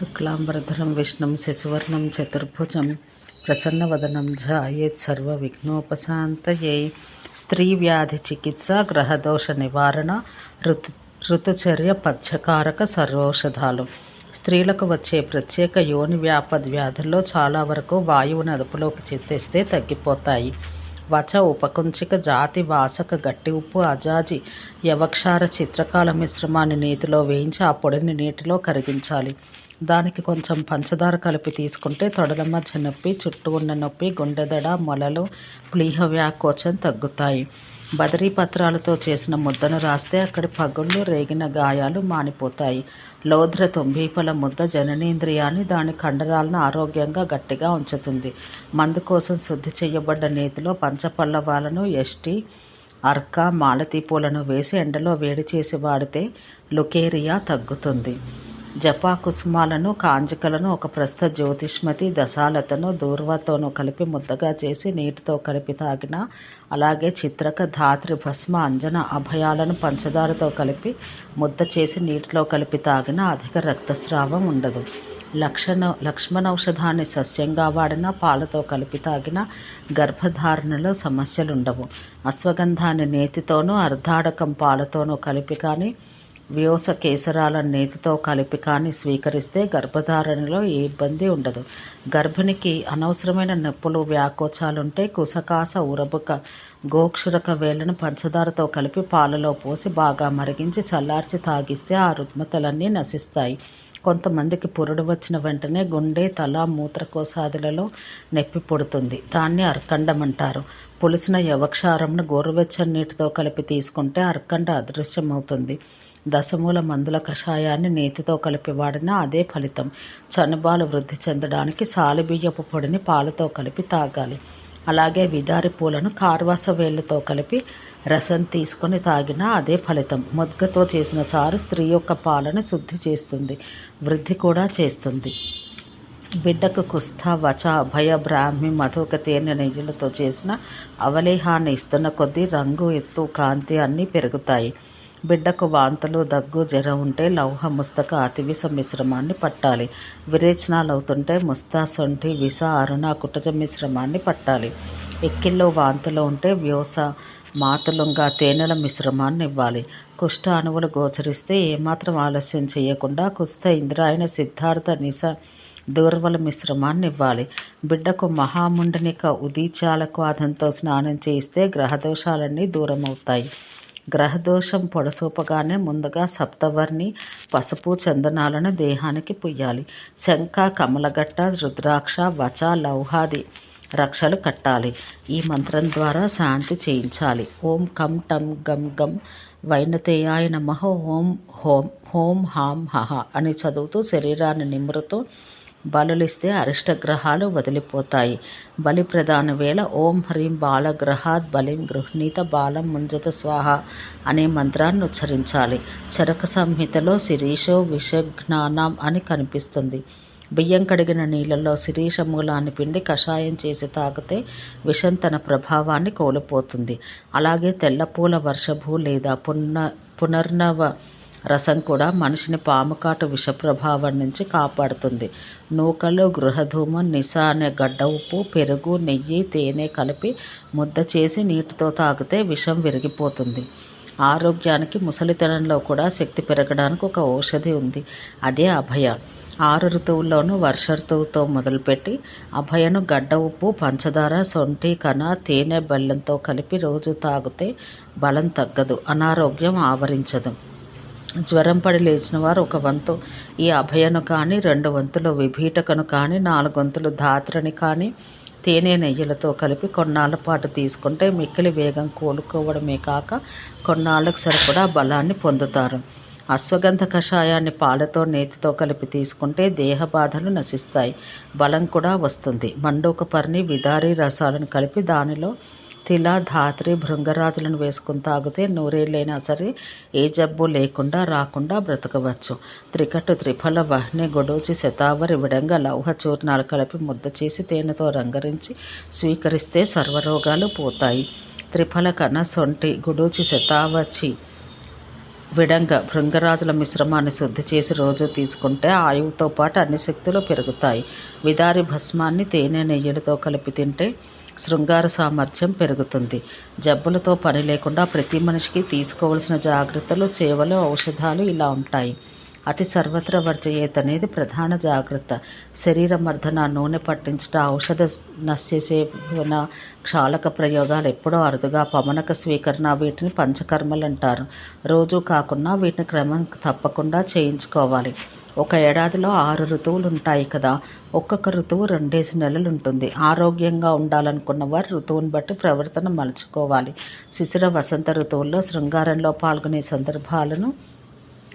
శుక్లాంబరధరం విష్ణుం శశివర్ణం చతుర్భుజం ప్రసన్నవదనం ధ్యాయేత్ సర్వవిఘ్నోపశాంతయే స్త్రీ వ్యాధి చికిత్స గ్రహదోష నివారణ ఋతు ఋతుచర్య పథ్యకారక సర్వౌషధాలు స్త్రీలకు వచ్చే ప్రత్యేక యోని వ్యాపద్ వ్యాధుల్లో చాలా వరకు వాయువును అదుపులోకి తెస్తే తగ్గిపోతాయి. వచ ఉపకుంచిక జాతి వాసక గట్టి ఉప్పు అజాజి యవక్షార చిత్రకాల మిశ్రమాన్ని నీటిలో వేయించి ఆ పొడిని నీటిలో కరిగించాలి. దానికి కొంచెం పంచదార కలిపి తీసుకుంటే తొడల మధ్య నొప్పి చుట్టూ ఉన్న నొప్పి గుండెదడ మొలలు ప్లీహ వ్యాకోచం తగ్గుతాయి. బదరీ పత్రాలతో చేసిన ముద్దను రాస్తే అక్కడి పగుళ్ళు రేగిన గాయాలు మానిపోతాయి. లోధ్ర తొంబీపల ముద్ద జననేంద్రియాన్ని దాని కండరాలను ఆరోగ్యంగా గట్టిగా ఉంచుతుంది. మందు కోసం శుద్ధి చేయబడ్డ నేతిలో పంచపల్లవాలను ఎస్టి అర్క మాలతీ పూలను వేసి ఎండలో వేడి చేసి వాడితే లుకేరియా తగ్గుతుంది. జపాకుసుమాలను కాంజికలను ఒక ప్రస్థ జ్యోతిష్మతి దశాలతను దూర్వతోనూ కలిపి ముద్దగా చేసి నీటితో కలిపి తాగిన అలాగే చిత్రక ధాత్రి భస్మ అంజన అభయాలను పంచదారతో కలిపి ముద్ద చేసి నీటిలో కలిపి తాగిన అధిక రక్తస్రావం ఉండదు. లక్షణ లక్ష్మణౌషధాన్ని సస్యంగా వాడిన పాలతో కలిపి తాగిన గర్భధారణలో సమస్యలుండవు. అశ్వగంధాన్ని నేతితోనూ అర్ధాడకం పాలతోనూ కలిపి కానీ వ్యోస కేసరాల నేతితో కలిపి కానీ స్వీకరిస్తే గర్భధారణలో ఏ ఇబ్బంది ఉండదు. గర్భిణికి అనవసరమైన నొప్పులు వ్యాకోచాలుంటే కుసకాస ఉరబుక గోక్షురక వేళ్ళను పంచదారతో కలిపి పాలలో పోసి బాగా మరిగించి చల్లార్చి తాగిస్తే ఆ రుగ్మతలన్నీ నశిస్తాయి. కొంతమందికి పురుడు వచ్చిన వెంటనే గుండె తల మూత్రకోశాదులలో నొప్పి పుడుతుంది. దాన్ని అర్కండం అంటారు పులిసిన యవక్షారంను గోరువెచ్చని నీటితో కలిపి తీసుకుంటే అర్కండ అదృశ్యమవుతుంది. దశమూల మందుల కషాయాన్ని నేతితో కలిపి వాడినా అదే ఫలితం. చనుబాలు వృద్ధి చెందడానికి సాలిబియ్యపు పొడిని పాలతో కలిపి తాగాలి. అలాగే విదారి పూలను కార్వాస వేళ్ళతో కలిపి రసం తీసుకొని తాగినా అదే ఫలితం. ముద్గతో చేసిన చారు స్త్రీ యొక్క పాలను శుద్ధి చేస్తుంది. వృద్ధి కూడా చేస్తుంది. బిడ్డకు కుస్థ వచ అభయ బ్రాహ్మి మధుక తేనె నెయ్యులతో చేసిన అవలేహాన్ని ఇస్తున్న కొద్దీ రంగు ఎత్తు కాంతి అన్నీ పెరుగుతాయి. బిడ్డకు వాంతులు దగ్గు జ్వరం ఉంటే లౌహ ముస్తక అతివిష మిశ్రమాన్ని పట్టాలి. విరేచనాలు అవుతుంటే ముస్తాసొంటి విష అరుణ కుటజ మిశ్రమాన్ని పట్టాలి. ఎక్కిల్లో వాంతులు ఉంటే వ్యోస మాతులుంగా తేనెల మిశ్రమాన్ని ఇవ్వాలి. కుష్ఠ అణువులు గోచరిస్తే ఏమాత్రం ఆలస్యం చేయకుండా కుస్థ ఇంద్రాయణ సిద్ధార్థ నిశ దూర్వల మిశ్రమాన్ని ఇవ్వాలి. బిడ్డకు మహాముండనిక ఉదీచాలక్వాదంతో స్నానం చేయిస్తే గ్రహదోషాలన్నీ దూరం అవుతాయి గ్రహదోషం పొడసూపగానే ముందుగా సప్తవర్ణి పసుపు చందనాలను దేహానికి పుయ్యాలి. శంఖ కమలగట్ట రుద్రాక్ష వచ లౌహాది రక్షలు కట్టాలి. ఈ మంత్రం ద్వారా శాంతి చేయించాలి. ఓం కం టం గం గం వైనతేయాయ నమ. ఓం హోం హోం హాం హహ అని చదువుతూ శరీరాన్ని నిమ్మురుతూ బలులిస్తే అరిష్టగ్రహాలు వదిలిపోతాయి. బలి ప్రధాన వేళ ఓం హ్రీం బాలగ్రహాద్ బలిం గృహ్ణీత బాలం ముంజత స్వాహ అనే మంత్రాన్ని ఉచ్చరించాలి. చరక సంహితలో శిరీషో విషజ్ఞానం అని కనిపిస్తుంది. బియ్యం కడిగిన నీళ్ళల్లో శిరీష మూలాన్ని పిండి కషాయం చేసి తాగితే విషం తన ప్రభావాన్ని కోల్పోతుంది. అలాగే తెల్లపూల వర్షభూ లేదా పున్న పునర్నవ రసం కూడా మనిషిని పాముకాటు విషప్రభావం నుంచి కాపాడుతుంది. నూకలు గృహధూమం నిసా అనే గడ్డ ఉప్పు పెరుగు నెయ్యి తేనె కలిపి ముద్ద చేసి నీటితో తాగితే విషం విరిగిపోతుంది. ఆరోగ్యానికి ముసలితనంలో కూడా శక్తి పెరగడానికి ఒక ఔషధి ఉంది. అదే అభయ. ఆరు ఋతువుల్లోనూ వర్ష ఋతువుతో మొదలుపెట్టి అభయను గడ్డ ఉప్పు పంచదార సొంటి కణ తేనె బెల్లంతో కలిపి రోజు తాగితే బలం తగ్గదు అనారోగ్యం ఆవరించదు. జ్వరం పడి లేచిన వారు ఒక వంతు. ఈ అభయను కానీ రెండు వంతులు విభీటకను కానీ నాలుగు వంతులు ధాత్రని కానీ తేనె నెయ్యిలతో కలిపి కొన్నాళ్ళ పాటు తీసుకుంటే మిక్కిలి వేగం కోలుకోవడమే కాక కొన్నాళ్ళకు సరిపడా బలాన్ని పొందుతారు. అశ్వగంధ కషాయాన్ని పాలతో నేతితో కలిపి తీసుకుంటే దేహ బాధలు నశిస్తాయి. బలం కూడా వస్తుంది. మండూకపర్ణి విదారీ రసాలను కలిపి దానిలో తిల ధాత్రి భృంగరాజులను వేసుకుని తాగితే నూరేళ్ళైనా సరే ఏ జబ్బు లేకుండా రాకుండా బ్రతకవచ్చు. త్రికట్టు త్రిఫల వహ్ని గొడోచి శతావరి విడంగా లౌహ చూర్ణాలు కలిపి ముద్ద చేసి తేనెతో రంగరించి స్వీకరిస్తే సర్వరోగాలు పోతాయి. త్రిఫల కన సొంటి గుడూచి శతావచి విడంగ భృంగరాజుల మిశ్రమాన్ని శుద్ధి చేసి రోజు తీసుకుంటే ఆయువుతో పాటు అన్ని శక్తులు పెరుగుతాయి. విదారి భస్మాన్ని తేనె నెయ్యిలతో కలిపి తింటే శృంగార సామర్థ్యం పెరుగుతుంది. జబ్బులతో పని లేకుండా ప్రతి మనిషికి తీసుకోవలసిన జాగ్రత్తలు సేవలు ఔషధాలు ఇలా ఉంటాయి. అతి సర్వత్ర వర్జయేత్ అనేది ప్రధాన జాగ్రత్త. శరీర మర్దన నూనె పట్టించట ఔషధ నశ్యసేవన క్షాళక ప్రయోగాలు ఎప్పుడో అరుదుగా పమనక స్వీకరణ వీటిని పంచకర్మలు అంటారు రోజు కాకుండా వీటిని క్రమం తప్పకుండా చేయించుకోవాలి. ఒక ఏడాదిలో ఆరు ఋతువులు ఉంటాయి కదా ఒక్కొక్క ఋతువు రెండేసి నెలలు ఉంటుంది ఆరోగ్యంగా ఉండాలనుకున్న వారు ఋతువుని బట్టి ప్రవర్తన మలుచుకోవాలి. శిశిర వసంత ఋతువుల్లో శృంగారంలో పాల్గొనే సందర్భాలను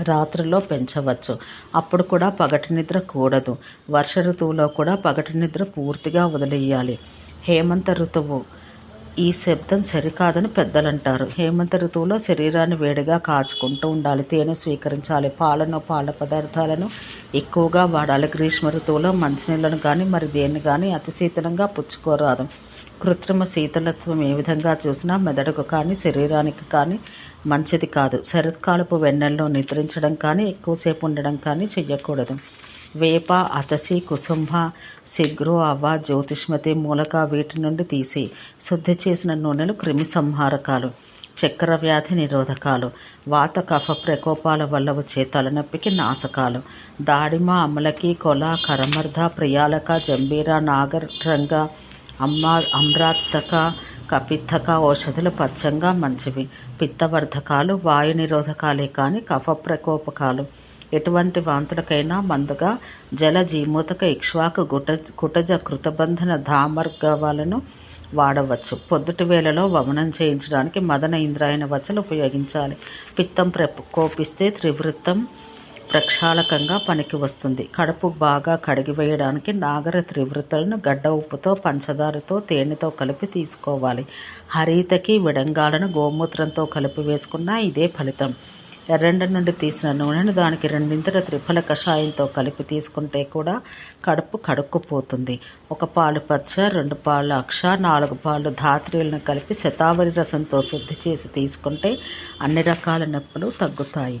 రాత్రిలో పెంచవచ్చు. అప్పుడు కూడా పగటి నిద్ర కూడదు. వర్ష ఋతువులో కూడా పగటి నిద్ర పూర్తిగా వదిలేయాలి. హేమంత ఋతువు. ఈ శబ్దం సరికాదని పెద్దలంటారు. హేమంత ఋతువులో శరీరాన్ని వేడిగా కాచుకుంటూ ఉండాలి. తేనె స్వీకరించాలి. పాలను పాల పదార్థాలను ఎక్కువగా వాడాలి. గ్రీష్మ ఋతువులో మంచినీళ్ళను కానీ మరి దేన్ని కానీ అతి శీతలంగా పుచ్చుకోరాదు. కృత్రిమ శీతలత్వం ఏ విధంగా చూసినా మెదడుకు కానీ శరీరానికి కానీ మంచిది కాదు. శరత్కాలపు వెన్నెల్లో నిద్రించడం కానీ ఎక్కువసేపు ఉండడం కానీ చెయ్యకూడదు. వేప అతసి కుసుంభ శిగ్రు అవ్వ జ్యోతిష్మతి మూలక వీటి నుండి తీసి శుద్ధి చేసిన నూనెలు క్రిమి సంహారకాలు చక్కెర వ్యాధి నిరోధకాలు వాత కఫ ప్రకోపాల వల్ల వచ్చే తలనొప్పికి నాశకాలు దాడిమ అమలకి కొల కరమర్ధ ప్రియాలక జంబీర నాగరంగ అమ్మ అమ్రాత్తక కపిత్తక ఔషధులు పచ్చంగా మంచివి. పిత్తవర్ధకాలు వాయు నిరోధకాలే కానీ కఫ ప్రకోపకాలు ఎటువంటి వాంతులకైనా మందుగా జల జీమూతక ఇక్ష్వాకు గుట కుటజ కృతబంధన ధామర్గవాలను వాడవచ్చు. పొద్దుటి వేళలో వమనం చేయించడానికి మదన ఇంద్రాయణ వచ్చలు ఉపయోగించాలి. పిత్తం ప్రకోపిస్తే త్రివృత్తం ప్రక్షాళకంగా పనికి వస్తుంది. కడుపు బాగా కడిగివేయడానికి నాగర త్రివృత్తలను గడ్డ ఉప్పుతో పంచదారతో తేనెతో కలిపి తీసుకోవాలి. హరితకి విడంగాలను గోమూత్రంతో కలిపి వేసుకున్నా ఇదే ఫలితం. ఎర్రెండ నుండి తీసిన నూనెను దానికి రెండింతల త్రిఫల కషాయంతో కలిపి తీసుకుంటే కూడా కడుపు కడుక్కుపోతుంది. ఒక పాలు పచ్చ రెండు పాలు అక్ష నాలుగు పాలు ధాత్రిలను కలిపి శతావరి రసంతో శుద్ధి చేసి తీసుకుంటే అన్ని రకాల నొప్పులు తగ్గుతాయి.